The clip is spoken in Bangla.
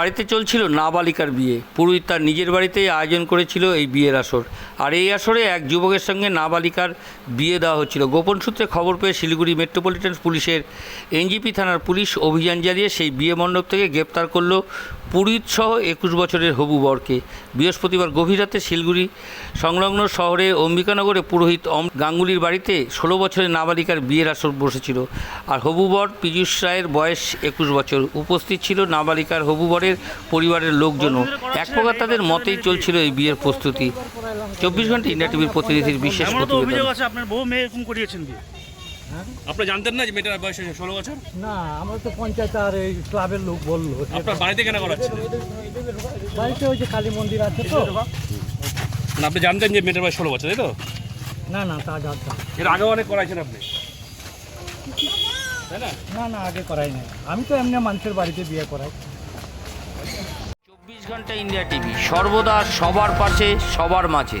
বাড়িতে চলছিল নাবালিকার বিয়ে। পুরোহিত তার নিজের বাড়িতেই আয়োজন করেছিল এই বিয়ের আসর। আর এই আসরে এক যুবকের সঙ্গে নাবালিকার বিয়ে দেওয়া হচ্ছিল। গোপন সূত্রে খবর পেয়ে শিলিগুড়ি মেট্রোপলিটন পুলিশের এনজিপি থানার পুলিশ অভিযান চালিয়ে সেই বিয়ে মণ্ডপ থেকে গ্রেপ্তার করল পুরোহিত সহ একুশ বছরের হবু বরকে। বৃহস্পতিবার গভীর রাতে শিলিগুড়ি সংলগ্ন শহরে অম্বিকানগরে পুরোহিত অম গাঙ্গুলির বাড়িতে ষোলো বছরের নাবালিকার বিয়ের আসর বসেছিল। আর হবু বর পীযূষ রায়ের বয়স একুশ বছর। উপস্থিত ছিল নাবালিকার হবু বরের পরিবারের লোকজনও। এক প্রকার তাদের মতেই চলছিল এই বিয়ের প্রস্তুতি। চব্বিশ ঘণ্টা ইন্ডিয়া টিভির প্রতিনিধির বিশেষ প্রতিবেদন। অভিযোগ আছে আপনার বউ মেয়ে এরকম করিয়েছেন বিয়ে। আপনি জানতেন না যে মেয়েটার বয়স হয়েছে ষোলো বছর? না আমরা তো পঞ্চায়েত আর এই ক্লাবের লোক বলল আপনার বাড়িতে কেন করাচ্ছেন বাড়িতে ওই যে কালী মন্দির আছে তো। মানে আপনি জানতেন যে মেয়েটার বয়স ষোলো বছর তাই তো? না না তা জানতাম এর আগে অনেক করাইছেন আপনি। না? না না আগে করাই নাই। আমি তো এমনি মানুষের বাড়িতে বিয়ে করাই। চব্বিশ ঘণ্টা ইন্ডিয়া টিভি সর্বদা সবার পাশে সবার মাঝে।